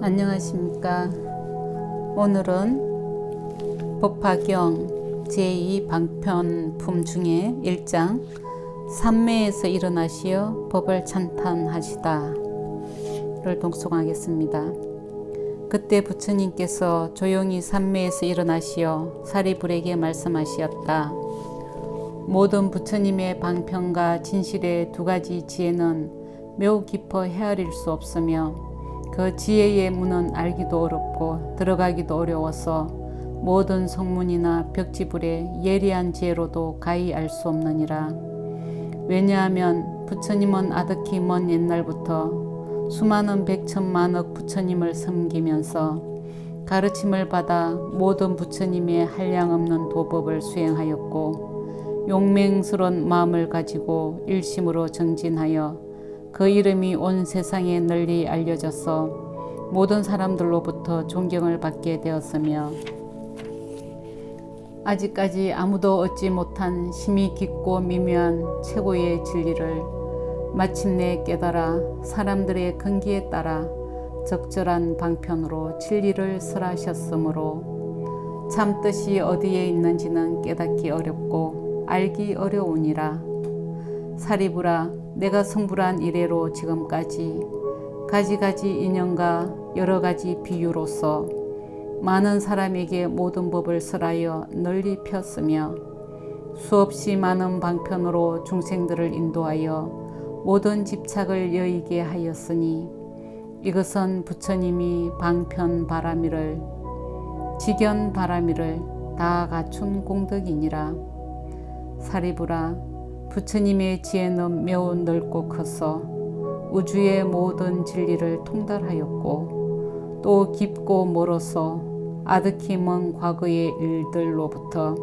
안녕하십니까. 오늘은 법화경 제2방편품 중에 1장 삼매에서 일어나시어 법을 찬탄하시다 를 독송하겠습니다. 그때 부처님께서 조용히 삼매에서 일어나시어 사리불에게 말씀하시었다. 모든 부처님의 방편과 진실의 두 가지 지혜는 매우 깊어 헤아릴 수 없으며 그 지혜의 문은 알기도 어렵고 들어가기도 어려워서 모든 성문이나 벽지불의 예리한 지혜로도 가히 알 수 없느니라. 왜냐하면 부처님은 아득히 먼 옛날부터 수많은 백천만억 부처님을 섬기면서 가르침을 받아 모든 부처님의 한량없는 도법을 수행하였고 용맹스러운 마음을 가지고 일심으로 정진하여 그 이름이 온 세상에 널리 알려져서 모든 사람들로부터 존경을 받게 되었으며 아직까지 아무도 얻지 못한 심히 깊고 미묘한 최고의 진리를 마침내 깨달아 사람들의 근기에 따라 적절한 방편으로 진리를 설하셨으므로 참 뜻이 어디에 있는지는 깨닫기 어렵고 알기 어려우니라. 사리부라 내가 성불한 이래로 지금까지 가지가지 인연과 여러 가지 비유로서 많은 사람에게 모든 법을 설하여 널리 폈으며 수없이 많은 방편으로 중생들을 인도하여 모든 집착을 여의게 하였으니 이것은 부처님이 방편 바람이를 직연 바람이를 다 갖춘 공덕이니라. 사리부라 부처님의 지혜는 매우 넓고 커서 우주의 모든 진리를 통달하였고 또 깊고 멀어서 아득히 먼 과거의 일들로부터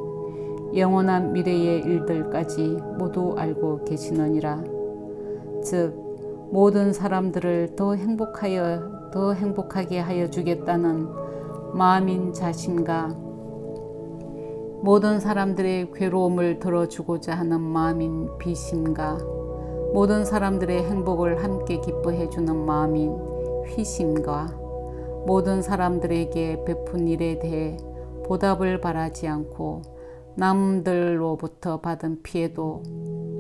영원한 미래의 일들까지 모두 알고 계시느니라. 즉 모든 사람들을 더 행복하여 더 행복하게 하여 주겠다는 마음인 자신과 모든 사람들의 괴로움을 들어주고자 하는 마음인 비심과 모든 사람들의 행복을 함께 기뻐해 주는 마음인 휘심과 모든 사람들에게 베푼 일에 대해 보답을 바라지 않고 남들로부터 받은 피해도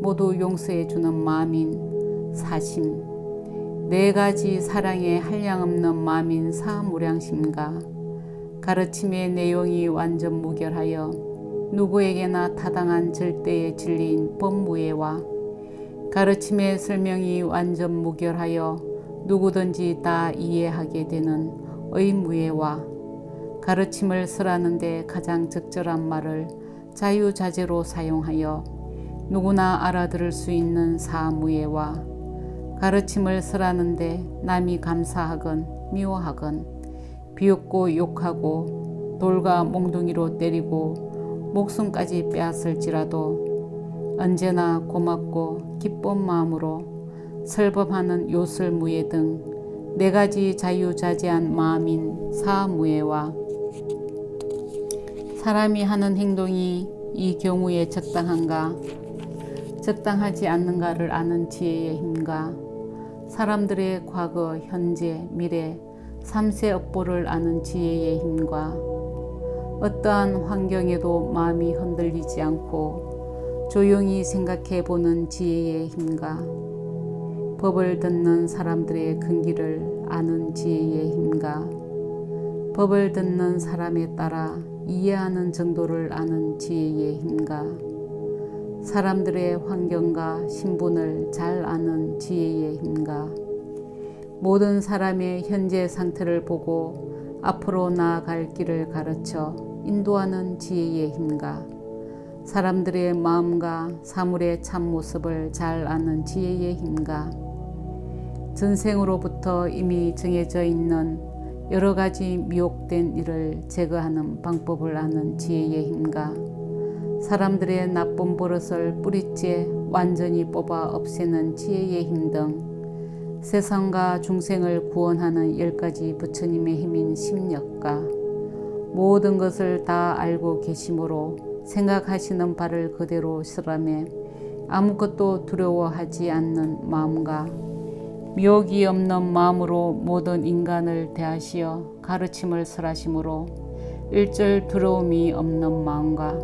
모두 용서해 주는 마음인 사심 네 가지 사랑의 한량없는 마음인 사무량심과 가르침의 내용이 완전 무결하여 누구에게나 타당한 절대의 진리인 법무예와 가르침의 설명이 완전 무결하여 누구든지 다 이해하게 되는 의무예와 가르침을 설하는데 가장 적절한 말을 자유자재로 사용하여 누구나 알아들을 수 있는 사무예와 가르침을 설하는데 남이 감사하건 미워하건 비웃고 욕하고 돌과 몽둥이로 때리고 목숨까지 빼앗을지라도 언제나 고맙고 기쁜 마음으로 설법하는 요술무예 등 네 가지 자유자재한 마음인 사무예와 사람이 하는 행동이 이 경우에 적당한가 적당하지 않는가를 아는 지혜의 힘과 사람들의 과거, 현재, 미래, 삼세 업보를 아는 지혜의 힘과 어떠한 환경에도 마음이 흔들리지 않고 조용히 생각해 보는 지혜의 힘과 법을 듣는 사람들의 근기를 아는 지혜의 힘과 법을 듣는 사람에 따라 이해하는 정도를 아는 지혜의 힘과 사람들의 환경과 신분을 잘 아는 지혜의 힘과 모든 사람의 현재 상태를 보고 앞으로 나아갈 길을 가르쳐 인도하는 지혜의 힘과 사람들의 마음과 사물의 참 모습을 잘 아는 지혜의 힘과 전생으로부터 이미 정해져 있는 여러 가지 미혹된 일을 제거하는 방법을 아는 지혜의 힘과 사람들의 나쁜 버릇을 뿌리째 완전히 뽑아 없애는 지혜의 힘 등 세상과 중생을 구원하는 열 가지 부처님의 힘인 심력과 모든 것을 다 알고 계심으로 생각하시는 바를 그대로 실함에 아무것도 두려워하지 않는 마음과 미혹이 없는 마음으로 모든 인간을 대하시어 가르침을 설하심으로 일절 두려움이 없는 마음과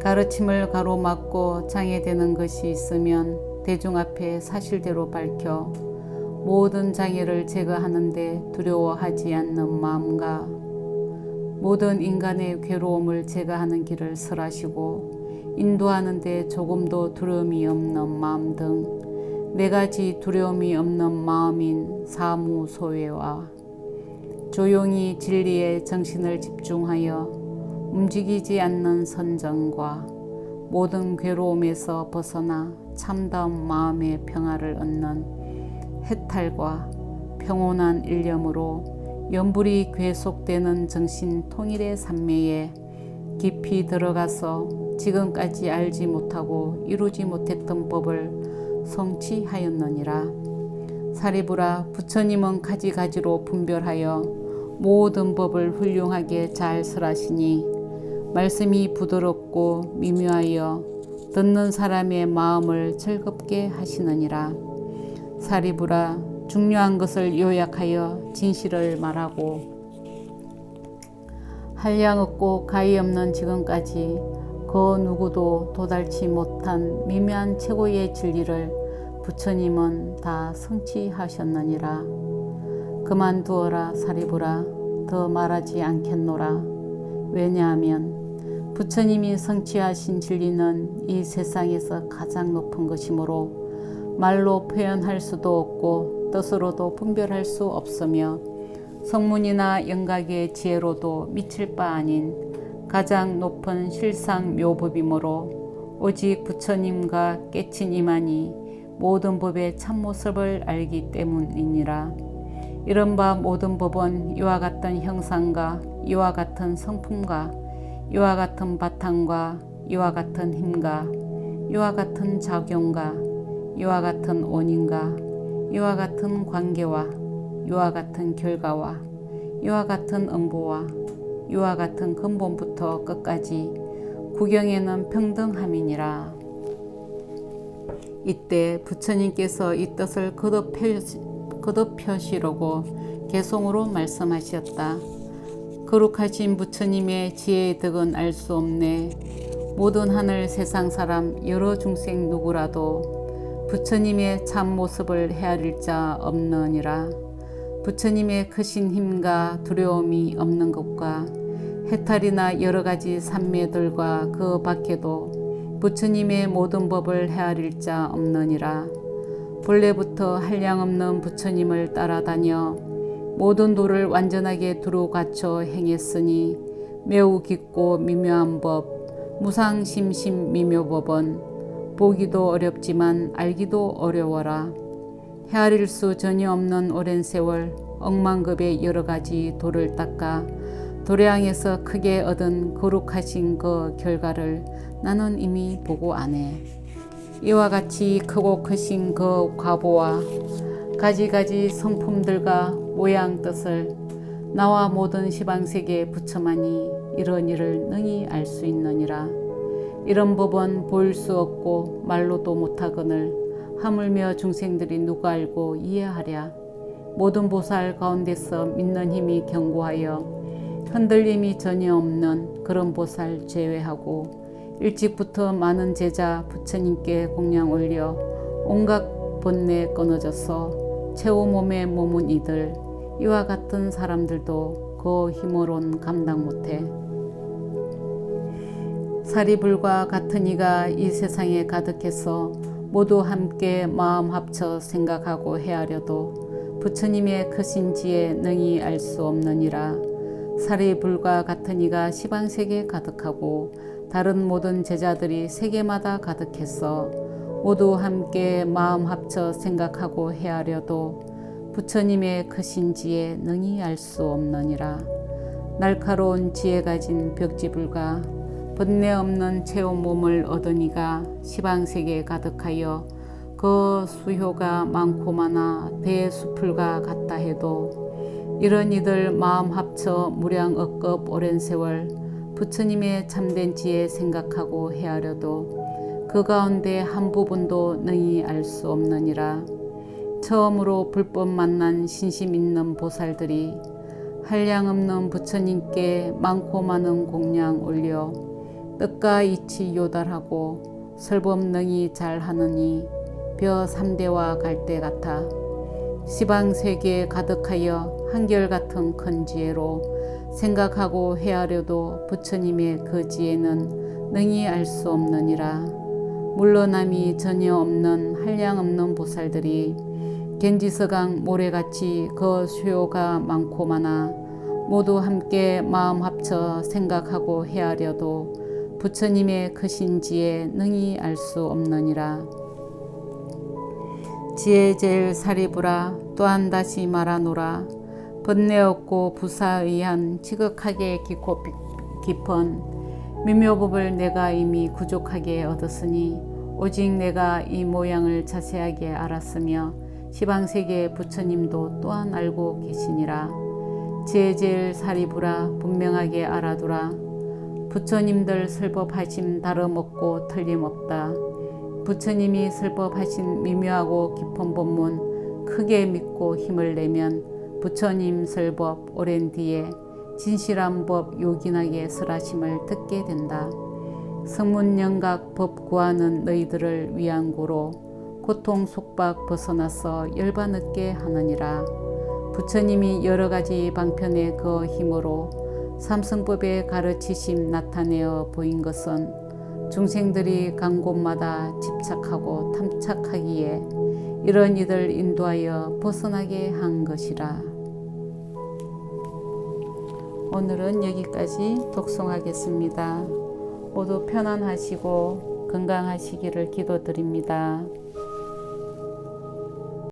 가르침을 가로막고 장애되는 것이 있으면 대중 앞에 사실대로 밝혀 모든 장애를 제거하는데 두려워하지 않는 마음과 모든 인간의 괴로움을 제거하는 길을 설하시고 인도하는데 조금도 두려움이 없는 마음 등 네 가지 두려움이 없는 마음인 사무 소외와 조용히 진리에 정신을 집중하여 움직이지 않는 선정과 모든 괴로움에서 벗어나 참다운 마음의 평화를 얻는 해탈과 평온한 일념으로 연불이 괴속되는 정신 통일의 산매에 깊이 들어가서 지금까지 알지 못하고 이루지 못했던 법을 성취하였느니라. 사리부라 부처님은 가지가지로 분별하여 모든 법을 훌륭하게 잘 설하시니 말씀이 부드럽고 미묘하여 듣는 사람의 마음을 즐겁게 하시느니라. 사리부라 중요한 것을 요약하여 진실을 말하고 한량 없고 가히 없는 지금까지 그 누구도 도달치 못한 미묘한 최고의 진리를 부처님은 다 성취하셨느니라. 그만두어라 사리부라 더 말하지 않겠노라. 왜냐하면 부처님이 성취하신 진리는 이 세상에서 가장 높은 것이므로 말로 표현할 수도 없고 뜻으로도 분별할 수 없으며 성문이나 영각의 지혜로도 미칠 바 아닌 가장 높은 실상 묘법이므로 오직 부처님과 깨친 이만이 모든 법의 참모습을 알기 때문이니라. 이른바 모든 법은 이와 같은 형상과 이와 같은 성품과 이와 같은 바탕과 이와 같은 힘과 이와 같은 작용과 이와 같은 원인과 이와 같은 관계와 이와 같은 결과와 이와 같은 응보와 이와 같은 근본부터 끝까지 구경에는 평등함이니라. 이때 부처님께서 이 뜻을 거듭펴시려고 개송으로 말씀하셨다. 거룩하신 부처님의 지혜의 덕은 알 수 없네. 모든 하늘 세상 사람 여러 중생 누구라도 부처님의 참 모습을 헤아릴 자 없느니라. 부처님의 크신 힘과 두려움이 없는 것과 해탈이나 여러 가지 산매들과 그 밖에도 부처님의 모든 법을 헤아릴 자 없느니라. 본래부터 한량없는 부처님을 따라다녀 모든 도를 완전하게 두루 갖춰 행했으니 매우 깊고 미묘한 법, 무상심심 미묘법은 보기도 어렵지만 알기도 어려워라. 헤아릴 수 전혀 없는 오랜 세월 억만급의 여러 가지 돌을 닦아 도량에서 크게 얻은 거룩하신 그 결과를 나는 이미 보고 아네. 이와 같이 크고 크신 그 과보와 가지가지 성품들과 모양 뜻을 나와 모든 시방 세계에 부처만이 이런 일을 능히 알 수 있느니라. 이런 법은 보일 수 없고 말로도 못하거늘 하물며 중생들이 누가 알고 이해하랴. 모든 보살 가운데서 믿는 힘이 견고하여 흔들림이 전혀 없는 그런 보살 제외하고 일찍부터 많은 제자 부처님께 공양 올려 온갖 번뇌 끊어져서 최후 몸에 몸은 이들 이와 같은 사람들도 그 힘으론 감당 못해 사리불과 같은 이가 이 세상에 가득해서 모두 함께 마음 합쳐 생각하고 헤아려도 부처님의 크신 지에 능히 알 수 없느니라. 사리불과 같은 이가 시방세계 가득하고 다른 모든 제자들이 세계마다 가득해서 모두 함께 마음 합쳐 생각하고 헤아려도 부처님의 크신 지에 능히 알 수 없느니라. 날카로운 지혜 가진 벽지불과 번뇌 없는 체험 몸을 얻으니가 시방세계에 가득하여 그 수효가 많고 많아 대수풀과 같다 해도 이런 이들 마음 합쳐 무량 억겁 오랜 세월 부처님의 참된 지혜 생각하고 헤아려도 그 가운데 한 부분도 능히 알 수 없느니라. 처음으로 불법 만난 신심 있는 보살들이 한량 없는 부처님께 많고 많은 공양 올려 뜻과 이치 요달하고 설법능이 잘하느니 벼 삼대와 갈대 같아 시방 세계에 가득하여 한결같은 큰 지혜로 생각하고 헤아려도 부처님의 그 지혜는 능히 알 수 없느니라. 물러남이 전혀 없는 한량없는 보살들이 겐지서강 모래같이 그 수요가 많고 많아 모두 함께 마음 합쳐 생각하고 헤아려도 부처님의 크신지에 능히 알 수 없느니라. 지혜 제일 사리부라 또한 다시 말하노라. 번뇌 없고 부사의한 지극하게 깊고 깊은 미묘법을 내가 이미 부족하게 얻었으니 오직 내가 이 모양을 자세하게 알았으며 시방세계 부처님도 또한 알고 계시니라. 제제일 사리부라 분명하게 알아두라. 부처님들 설법하심 다름없고 틀림없다. 부처님이 설법하신 미묘하고 깊은 법문 크게 믿고 힘을 내면 부처님 설법 오랜 뒤에 진실한 법 요긴하게 설하심을 듣게 된다. 성문영각 법 구하는 너희들을 위한 고로 고통 속박 벗어나서 열받게 하느니라. 부처님이 여러 가지 방편의 그 힘으로 삼성법의 가르치심 나타내어 보인 것은 중생들이 간 곳마다 집착하고 탐착하기에 이런 이들 인도하여 벗어나게 한 것이라. 오늘은 여기까지 독송하겠습니다. 모두 편안하시고 건강하시기를 기도드립니다.